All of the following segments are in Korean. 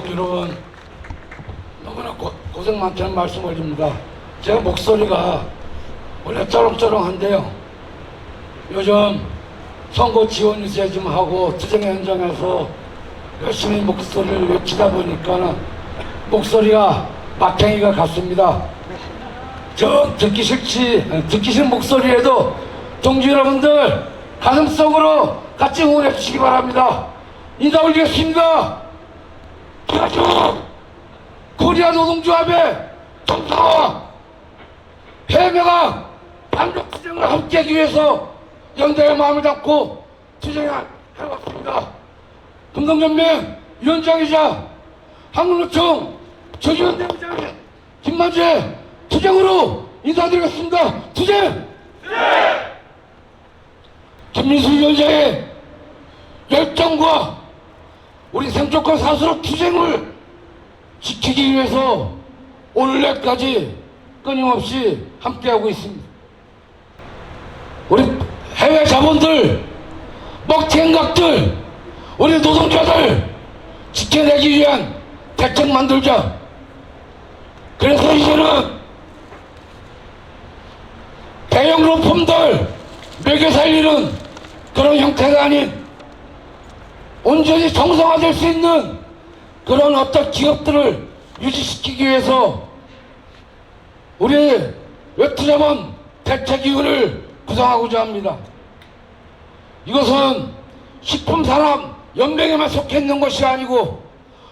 동기 여러분 너무나 고, 고생 많다는 말씀 올립니다. 제가 목소리가 원래 쩌렁쩌렁한데요. 요즘 선거 지원 유세 좀 하고 투쟁 현장에서 열심히 목소리를 외치다 보니까 목소리가 막탱이가 같습니다. 저 듣기 싫지 듣기 싫은 목소리에도 동지 여러분들 가슴속으로 같이 응원해 주시기 바랍니다. 인사 올리겠습니다. 가족 코리아 노동조합의 동사와 해매가 반독 투쟁을 함께하기 위해서 연대의 마음을 잡고 투쟁을 해왔습니다. 금성연맹 위원장이자 한국노총 조지원대회장 김만재 투쟁으로 인사드리겠습니다. 투쟁! 김민수 위원장의 열정과 우리 생존권 사수로 투쟁을 지키기 위해서 오늘날까지 끊임없이 함께하고 있습니다. 우리 해외 자본들, 먹튀행각들, 우리 노동자들 지켜내기 위한 대책 만들자. 그래서 이제는 대형 로펌들 매겨 살리는 그런 형태가 아닌 온전히 정상화될 수 있는 그런 어떤 기업들을 유지시키기 위해서 우리 외투자본 대책위원회를 구성하고자 합니다. 이것은 식품산업연맹에만 속해 있는 것이 아니고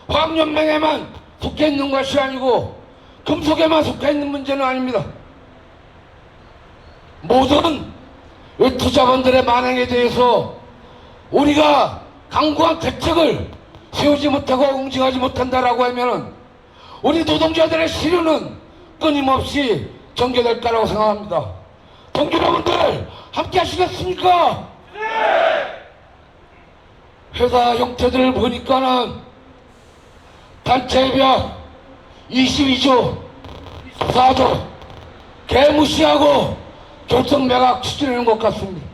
화학연맹에만 속해 있는 것이 아니고 금속에만 속해 있는 문제는 아닙니다. 모든 외투자본들의 만행에 대해서 우리가 강구한 대책을 세우지 못하고 응징하지 못한다라고 하면은 우리 노동자들의 시련은 끊임없이 전개될 거라고 생각합니다. 동기 여러분들 함께 하시겠습니까? 회사 형태들을 보니까는 단체협약 22조 4조 개무시하고 결성매각 추진하는 것 같습니다.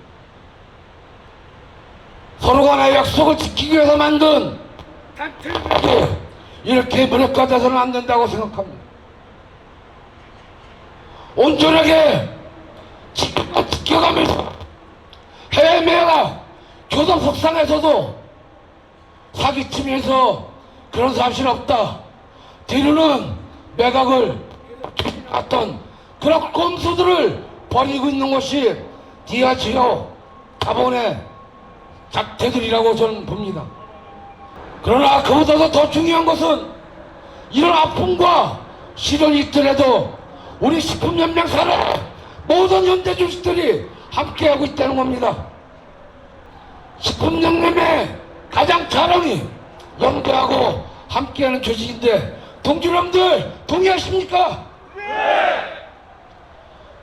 서로 간의 약속을 지키기 위해서 만든 단체협약이 이렇게 무력화돼서는 안 된다고 생각합니다. 온전하게 지켜- 지켜가면서 해외 매각 교섭 협상에서도 사기치면서 그런 사실 없다. 뒤로는 매각을 했던 그런 꼼수들을 벌이고 있는 것이 디아지오 자본의 작태들이라고 저는 봅니다. 그러나 그보다도 더 중요한 것은 이런 아픔과 시련이 있더라도 우리 식품연맹 산하 모든 현대 주식들이 함께하고 있다는 겁니다. 식품연맹의 가장 자랑이 연대하고 함께하는 조직인데 동지 여러분들 동의하십니까?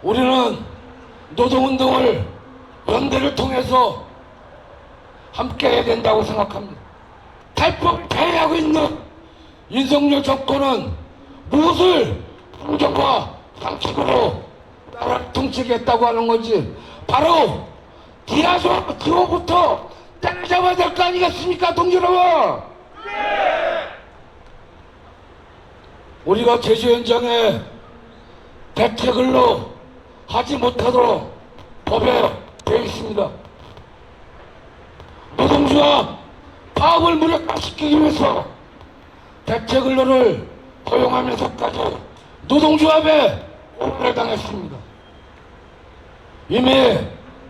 우리는 노동운동을 연대를 통해서 함께 해야 된다고 생각합니다. 탈법을 폐하고 있는 윤석열 정권은 무엇을 공정과 상식으로 나라를 통치하겠다고 하는 건지 바로 디아조 디오부터 때려잡아야 될 거 아니겠습니까 동지 여러분 우리가 제주 현장에 대책을로 하지 못하도록 법에 되어 있습니다 노동조합 파업을 무력화시키기 위해서 대책근로를 허용하면서까지 노동조합에 오해를 당했습니다. 이미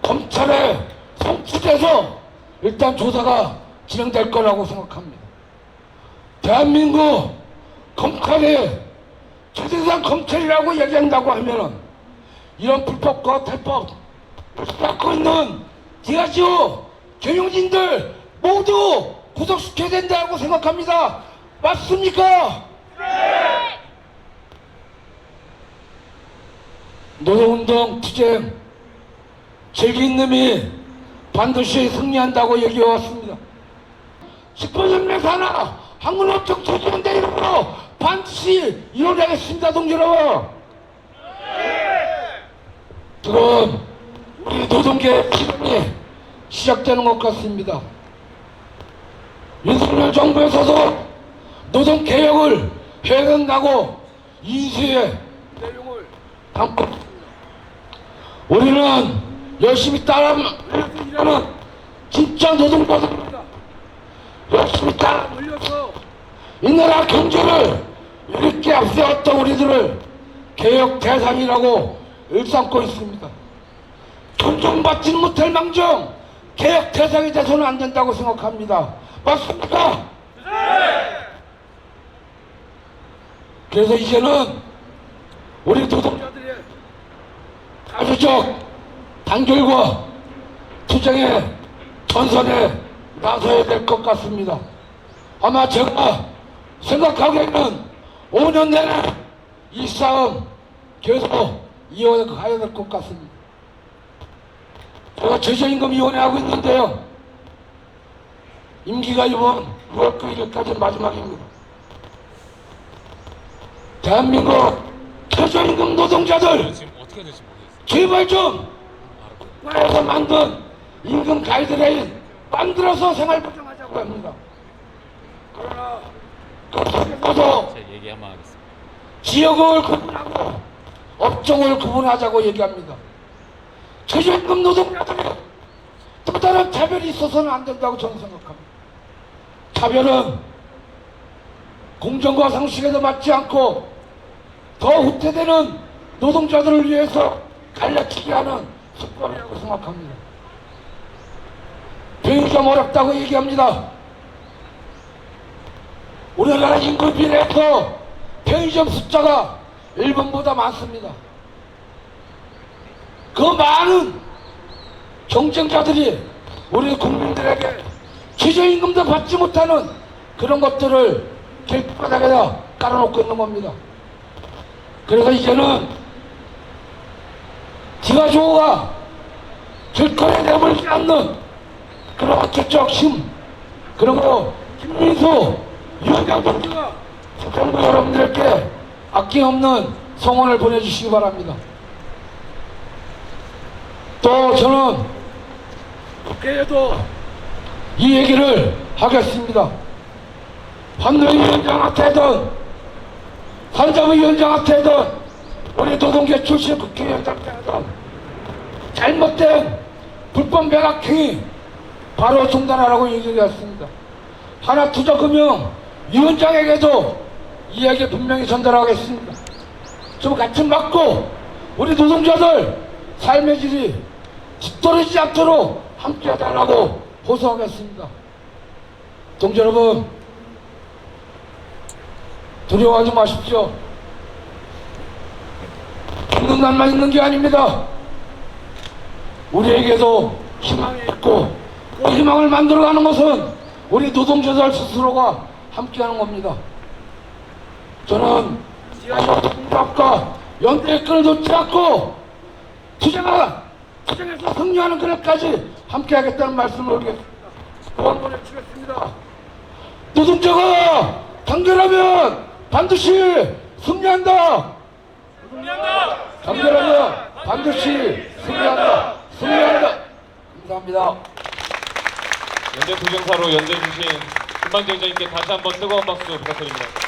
검찰에 송치돼서 일단 조사가 진행될 거라고 생각합니다. 대한민국 검찰이 최대상 검찰이라고 얘기한다고 하면은 이런 불법과 탈법 갖고 있는 디아지오 경영진들 모두 구속시켜야 된다고 생각합니다. 맞습니까? 노동운동 투쟁 즐긴 놈이 반드시 승리한다고 얘기해왔습니다. 10%의 산하 한국노총 조직원대 이름으로 반드시 이뤄내겠습니다, 동지 여러분. 지금 우리 노동계 시련이 시작되는 것 같습니다. 윤석열 정부에서도 노동 개혁을 해야 된다고 이수의 내용을 담고. 우리는 열심히 따라 일하는 진짜 노동자들입니다. 열심히 따라 물려서 이 나라 경제를 이렇게 앞세웠던 우리들을 개혁 대상이라고 일삼고 있습니다. 존중받지 못할 망정 개혁 대상이 돼서는 안 된다고 생각합니다. 맞습니까? 그래서 이제는 우리 노동자들의 가주적 단결과 투쟁의 전선에 나서야 될 것 같습니다. 아마 제가 생각하기에는 5년 내내 이 싸움 계속 이어가야 될 것 같습니다. 제가 최저임금위원회 하고 있는데요. 임기가 이번 6월 9일까지 마지막입니다. 대한민국 최저임금 노동자들. 제발 좀 나라에서 만든 임금 가이드라인 만들어서 생활 보장하자고 합니다. 그러나 그 하겠습니다. 지역을 구분하고 업종을 구분하자고 얘기합니다. 최저임금 노동자들이 또 다른 차별이 있어서는 안 된다고 저는 생각합니다. 차별은 공정과 상식에도 맞지 않고 더 후퇴되는 노동자들을 위해서 갈라치기 하는 수법이라고 생각합니다. 편의점 어렵다고 얘기합니다. 우리나라 인구 비례해서 편의점 숫자가 일본보다 많습니다. 그 많은 경쟁자들이 우리 국민들에게 최저임금도 받지 못하는 그런 것들을 길바닥에다 깔아놓고 있는 겁니다. 그래서 이제는 기가조가 길거리에 내버리지 않는 그런 어쩌적 힘거 김민수 유현장 동지가 정부 여러분들께 아낌없는 성원을 보내주시기 바랍니다. 또 저는 국회에도 이 얘기를 하겠습니다. 환노위원장한테든 산자부위원장한테든 우리 노동계 출신 국회의원장한테든 잘못된 불법 매각행위 바로 중단하라고 얘기했습니다. 하나 투자금융 위원장에게도 이 얘기 분명히 전달하겠습니다. 좀 같이 맞고 우리 노동자들 삶의 질이 뒤 떨어지지 않도록 함께 해달라고 호소하겠습니다. 동지 여러분 두려워하지 마십시오. 죽는 날만 있는 게 아닙니다. 우리에게도 희망이 있고 그 희망을 만들어가는 것은 우리 노동자들 스스로가 함께하는 겁니다. 저는 지하철 통합과 연대의 끈을 놓지 않고 투쟁하, 투쟁에서 승리하는 그날까지 함께하겠다는 말씀을 드리겠습니다. 또한 번 해주겠습니다. 노동자가 단결하면 반드시 승리한다. 단결하면 반드시 승리한다. 승리한다. 감사합니다. 연대 도정사로 연대해 주신 김만경장님께 다시 한번 뜨거운 박수 부탁드립니다.